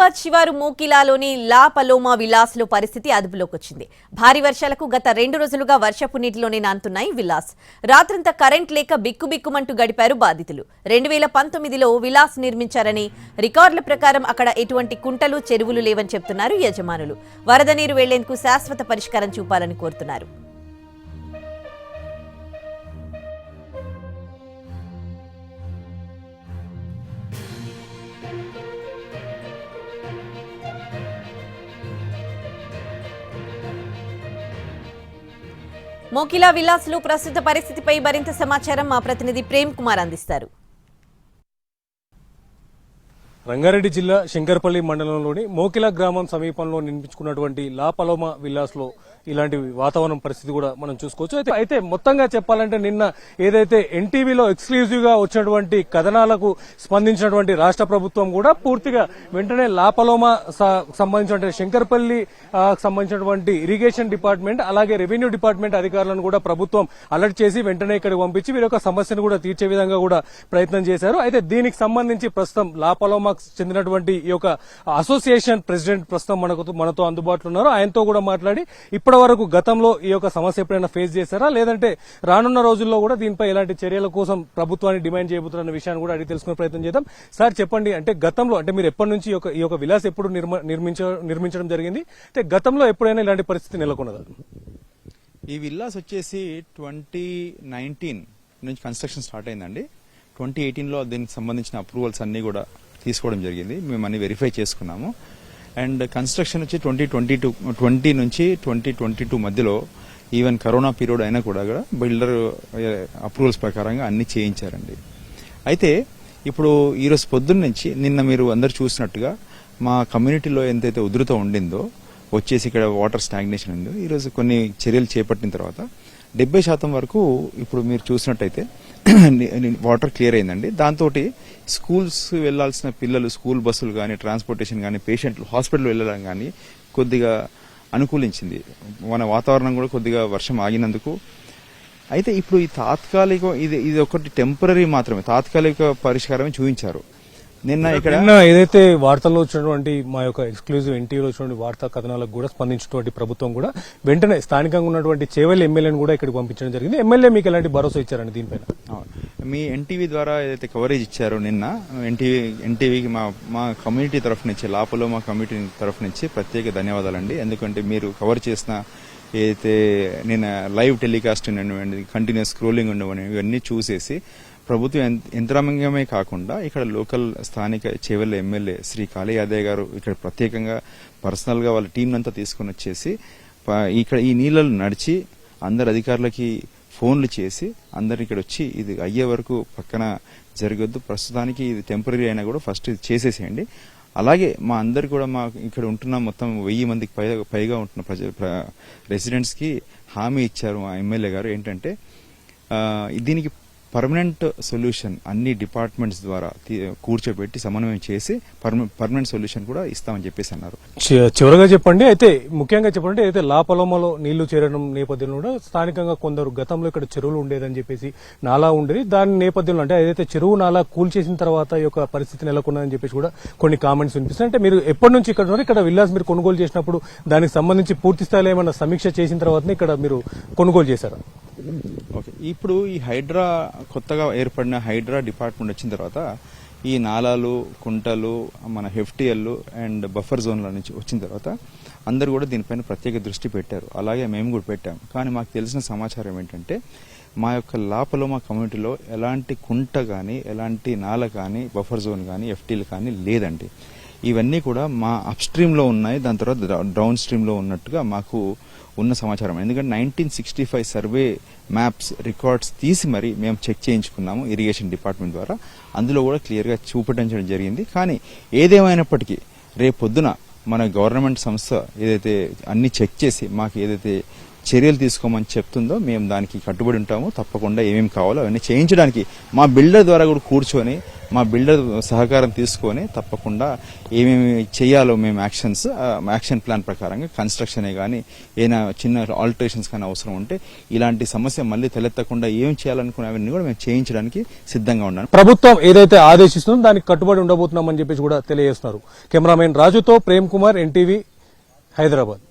హైదరాబాద్ శివారు మూకిలాలోని లా పలోమా విలాస్లో పరిస్థితి అదుపులోకి వచ్చింది భారీ వర్షాలకు గత రెండు రోజులుగా వర్షపు నీటిలోనే నానుతున్నాయి విలాస్. రాత్రంతా కరెంట్ లేక బిక్కుబిక్కుమంటూ గడిపారు బాధితులు. రెండు వేల పంతొమ్మిదిలో విలాస్ నిర్మించారని రికార్డుల ప్రకారం అక్కడ ఎటువంటి కుంటలు చెరువులు లేవని చెప్తున్నారు యజమానులు. వరద నీరు వెళ్ళేందుకు శాశ్వత పరిష్కారం చూపాలని కోరుతున్నారు. మోకిలా విలాసులు ప్రస్తుత పరిస్థితిపై మరింత సమాచారం మా ప్రతినిధి ప్రేమ్ కుమార్ అందిస్తారు. రంగారెడ్డి జిల్లా శంకరపల్లి మండలంలోని మోకిలా గ్రామం సమీపంలో నిర్మించుకున్నటువంటి లాపలోమ విల్లాస్లో ఇలాంటి వాతావరణం పరిస్థితి కూడా మనం చూసుకోవచ్చు. అయితే అయితే మొత్తంగా చెప్పాలంటే నిన్న ఏదైతే ఎన్టీవీలో ఎక్స్క్లూజివ్గా వచ్చినటువంటి కథనాలకు స్పందించినటువంటి రాష్ట్ర ప్రభుత్వం కూడా పూర్తిగా వెంటనే లాపలోమ సంబంధించిన స- సంబంధించినటువంటి శంకరపల్లి సంబంధించినటువంటి ఇరిగేషన్ డిపార్ట్మెంట్ అలాగే రెవెన్యూ డిపార్ట్మెంట్ అధికారులను కూడా ప్రభుత్వం అలర్ట్ చేసి వెంటనే ఇక్కడికి పంపించి వీరి యొక్క సమస్యను కూడా తీర్చే విధంగా కూడా ప్రయత్నం చేశారు. అయితే దీనికి సంబంధించి ప్రస్తుతం లాపలోమ చెందినటువంటి ఈ యొక్క అసోసియేషన్ ప్రెసిడెంట్ ప్రస్తుతం మనకు మనతో అందుబాటులో ఉన్నారు. ఆయనతో కూడా మాట్లాడి ఇప్పటి వరకు గతంలో ఈ యొక్క సమస్య ఎప్పుడైనా ఫేస్ చేశారా? లేదంటే రానున్న రోజుల్లో కూడా దీనిపై ఎలాంటి చర్యల కోసం ప్రభుత్వాన్ని డిమాండ్ చేయబోతున్న విషయాన్ని కూడా అడిగి తెలుసుకునే ప్రయత్నం చేద్దాం. సార్ చెప్పండి. అంటే గతంలో అంటే మీరు ఎప్పటి నుంచి ఈ యొక్క ఈ యొక్క విలాస్ ఎప్పుడు నిర్మ- నిర్మించడం జరిగింది? అంటే గతంలో ఎప్పుడైనా ఇలాంటి పరిస్థితి నెలకొన్నదా? ఈ విల్లాస్ వచ్చేసి ట్వంటీ నైన్టీన్ నుంచి కన్స్ట్రక్షన్ స్టార్ట్ అయిందండి. ట్వంటీ ఎయిటీన్లో దీనికి సంబంధించిన అప్రూవల్స్ అన్నీ కూడా తీసుకోవడం జరిగింది. మేము అన్ని వెరిఫై చేసుకున్నాము. అండ్ కన్స్ట్రక్షన్ వచ్చి ట్వంటీ ట్వంటీ టూ ట్వంటీ నుంచి ట్వంటీ ట్వంటీ టూ మధ్యలో ఈవెన్ కరోనా పీరియడ్ అయినా కూడా కూడా బిల్డర్ అప్రూవల్స్ ప్రకారంగా అన్ని చేయించారండి. అయితే ఇప్పుడు ఈరోజు పొద్దున్న నుంచి నిన్న మీరు అందరు చూసినట్టుగా మా కమ్యూనిటీలో ఎంతైతే ఉధృత ఉండిందో వచ్చేసి ఇక్కడ వాటర్ స్టాగ్నేషన్ ఉందో. ఈరోజు కొన్ని చర్యలు చేపట్టిన తర్వాత డెబ్బై శాతం వరకు ఇప్పుడు మీరు చూసినట్టయితే వాటర్ క్లియర్ అయిందండి. దాంతో స్కూల్స్ వెళ్ళాల్సిన పిల్లలు స్కూల్ బస్సులు కానీ ట్రాన్స్పోర్టేషన్ కానీ పేషెంట్లు హాస్పిటల్ వెళ్ళడం కానీ కొద్దిగా అనుకూలించింది. మన వాతావరణం కూడా కొద్దిగా వర్షం ఆగినందుకు. అయితే ఇప్పుడు ఈ తాత్కాలిక ఇది ఇది ఒకటి టెంపరీ మాత్రమే. తాత్కాలిక పరిష్కారమే చూపించారు. నిన్న ఇక్కడ నిన్న ఏదైతే వార్తల్లో వచ్చినటువంటి మా యొక్క ఎక్స్క్లూజివ్ ఎన్టీవీలో వచ్చినటువంటి వార్తా కథనాలకు కూడా స్పందించినటువంటి ప్రభుత్వం కూడా వెంటనే స్థానికంగా ఉన్నటువంటి చేవెల్ ఎమ్మెల్యేని కూడా ఇక్కడికి పంపించడం జరిగింది. ఎమ్మెల్యే మీకు ఎలాంటి భరోసా ఇచ్చారండి దీనిపైన. మీ ఎన్టీవీ ద్వారా ఏదైతే కవరేజ్ ఇచ్చారో నిన్న ఎన్టీవీ ఎన్టీవీకి మా మా కమ్యూనిటీ తరఫు నుంచి లాపలో మా కమ్యూనిటీ తరఫు నుంచి ప్రత్యేక ధన్యవాదాలండి. ఎందుకంటే మీరు కవర్ చేసిన ఏదైతే నేను లైవ్ టెలికాస్ట్ ఉండనివ్వండి కంటిన్యూస్ స్క్రోలింగ్ ఉండవని ఇవన్నీ చూసేసి ప్రభుత్వం యంత్రాంగమే కాకుండా ఇక్కడ లోకల్ స్థానిక చేవెళ్ళ ఎమ్మెల్యే శ్రీ కాళీ గారు ఇక్కడ ప్రత్యేకంగా పర్సనల్గా వాళ్ళ టీం అంతా తీసుకుని వచ్చేసి ప- ఇక్కడ ఈ నీళ్ళలో నడిచి అందరు అధికారులకి ఫోన్లు చేసి అందరు ఇక్కడ వచ్చి ఇది అయ్యే వరకు పక్కన జరగొద్దు. ప్రస్తుతానికి ఇది టెంపరీ అయినా కూడా ఫస్ట్ ఇది చేసేసేయండి. అలాగే మా అందరు కూడా మా ఇక్కడ ఉంటున్న మొత్తం వెయ్యి మందికి పైగా పైగా ఉంటున్న ప్రజ రెసిడెంట్స్కి హామీ ఇచ్చారు మా ఎమ్మెల్యే గారు. ఏంటంటే దీనికి పర్మనెంట్ సొల్యూషన్ అన్ని డిపార్ట్మెంట్స్ ద్వారా తీ- కూర్చోబెట్టి సమన్వయం చేసి పర్మనెంట్ సొల్యూషన్ కూడా ఇస్తామని చెప్పేసి అన్నారు. చివరగా చెప్పండి అయితే ముఖ్యంగా చెప్పండి అయితే లాపలమలో నీళ్ళు చేరడం నేపథ్యంలో కూడా స్థానికంగా కొందరు గతంలో ఇక్కడ చెరువులు ఉండేదని చెప్పేసి నాలా ఉండేది. దాని నేపథ్యంలో అంటే ఏదైతే చెరువు నాలా కూల్ చేసిన తర్వాత ఈ యొక్క పరిస్థితి నెలకొన్నదని చెప్పేసి కూడా కొన్ని కామెంట్స్ వినిపిస్తాయి అంటే మీరు ఎప్పటి నుంచి ఇక్కడ ఉన్నారు? ఇక్కడ విల్లాస్ మీరు కొనుగోలు చేసినప్పుడు దానికి సంబంధించి పూర్తి స్థాయిలో ఏమైనా సమీక్ష చేసిన తర్వాతనే ఇక్కడ మీరు కొనుగోలు చేశారా? ఓకే. ఇప్పుడు ఈ హైడ్రా కొత్తగా ఏర్పడిన హైడ్రా డిపార్ట్మెంట్ వచ్చిన తర్వాత ఈ నాలాలు కుంటలు మన హెఫ్టిఎల్లు అండ్ బఫర్ జోన్ల నుంచి వచ్చిన తర్వాత అందరూ కూడా దీనిపైన ప్రత్యేక దృష్టి పెట్టారు. అలాగే మేము కూడా పెట్టాం. కానీ మాకు తెలిసిన సమాచారం ఏంటంటే మా యొక్క లోపల మా కమ్యూనిటీలో ఎలాంటి కుంట కానీ ఎలాంటి నాల కానీ బఫర్ జోన్ కానీ ఎఫ్టీలు కానీ లేదండి. ఇవన్నీ కూడా మా అప్ స్ట్రీమ్లో ఉన్నాయి. దాని తర్వాత డౌన్ స్ట్రీమ్లో ఉన్నట్టుగా మాకు ఉన్న సమాచారం. ఎందుకంటే nineteen sixty five survey maps records తీసి మరి మేము చెక్ చేయించుకున్నాము ఇరిగేషన్ డిపార్ట్మెంట్ ద్వారా. అందులో కూడా క్లియర్గా చూపించడం జరిగింది. కానీ ఏదేమైనప్పటికీ రేపు పొద్దున మన గవర్నమెంట్ సంస్థ ఏదైతే అన్ని చెక్ చేసి మాకు ఏదైతే చర్యలు తీసుకోమని చెప్తుందో మేము దానికి కట్టుబడి ఉంటాము. తప్పకుండా ఏమేమి కావాలో అవన్నీ చేయించడానికి మా బిల్డర్ ద్వారా కూడా కూర్చొని మా బిల్డర్ సహకారం తీసుకొని తప్పకుండా ఏమేమి చేయాలో మేము యాక్షన్స్ యాక్షన్ ప్లాన్ ప్రకారంగా కన్స్ట్రక్షనే కానీ ఏదైనా చిన్న ఆల్టరేషన్స్ కానీ అవసరం ఉంటే ఇలాంటి సమస్య మళ్ళీ తలెత్తకుండా ఏం చేయాలనుకునే అవన్నీ కూడా మేము చేయించడానికి సిద్ధంగా ఉన్నాను ప్రభుత్వం ఏదైతే ఆదేశిస్తుందో దానికి కట్టుబడి ఉండబోతున్నామని చెప్పేసి కూడా తెలియజేస్తున్నారు. కెమెరామెన్ రాజుతో ప్రేమ్ కుమార్ ఎన్టీవీ హైదరాబాద్.